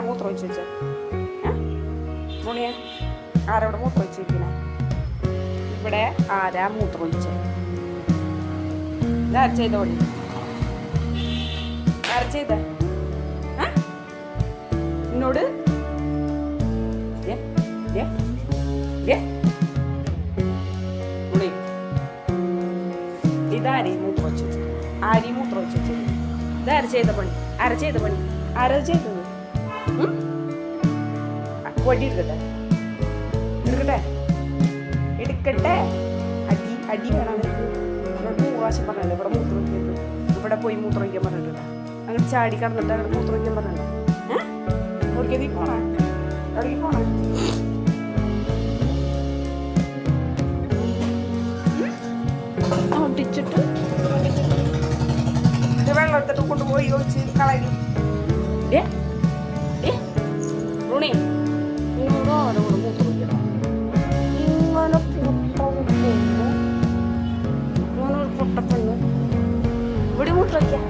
മൂത്രം ഒഴിച്ച് വെച്ച? മുണിയെ ആരവിടെ മൂത്രം ഒഴിച്ചിരിക്കണേ ഇവിടെ ആരാ മൂത്രം ഒഴിച്ചത് ഇതാ ചെയ്ത ആര ആര് ചെയ്ത? എന്നോട്. ഇതാരീ മൂത്രം വെച്ചത് ആരീ മൂത്രം വെച്ചത് ഇതാര് ചെയ്ത പണി ആര ചെയ്ത പണി ആരത് ചെയ്തത് വടി എടുക്കട്ടെ എടുക്കട്ടെ അടി അടി വേണം. ഇവിടെ മൂവാശം പറഞ്ഞല്ലോ ഇവിടെ മൂത്രം ഇവിടെ പോയി മൂത്രം വയ്ക്കാൻ പറഞ്ഞിട്ടില്ല അങ്ങനെ ചാടി കടന്നിട്ട് അവിടെ മൂത്രം വയ്ക്കാൻ പറഞ്ഞിട്ടുണ്ടോ. ഏഹ് നീ പോണേ? എവിടേക്ക് പോണേ? ഒട്ടിച്ചിട്ട്. വെള്ളം എടുത്തിട്ട് കൊണ്ടുപോയി ചോദിച്ച് കളയും. ഏ? ഇവിടെ മൂത്രം വയ്ക്കാം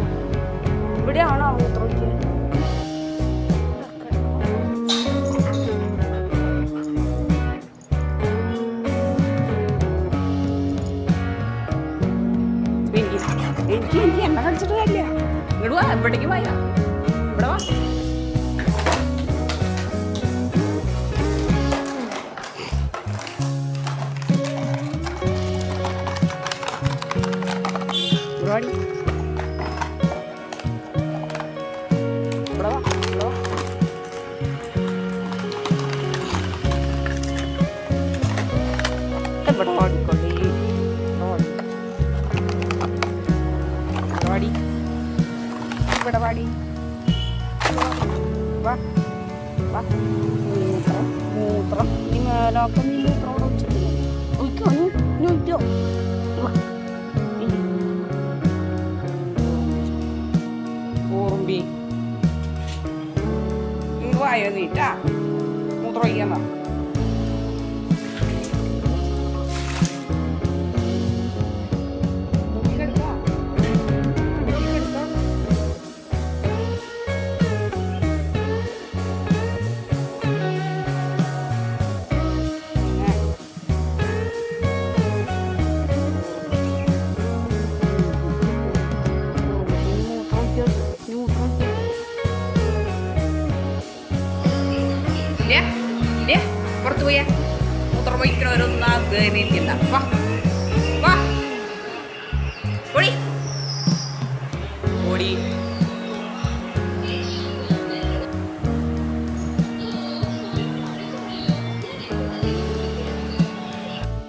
ഇവിടെയാണോ ആ മൂത്രം വയ്ക്കുക എനിക്ക് എനിക്ക് എണ്ണ കടിച്ചിട്ട് കാര്യമില്ല ഇങ്ങോട്ട് വാ എവിടേക്ക് വായ ഇവിടെ വാ. ഇവിടെ നീ ഒഴിക്കോ വാ. ഓറുമ്പി ഇങ്ങ് വായോ നീട്ടാ. മൂത്രം ഒഴിക്കാൻ പുറത്തു പോയാ. മൂത്രം വഹിക്കണവരൊന്നും ആഗ്രഹിക്കില്ല വാ.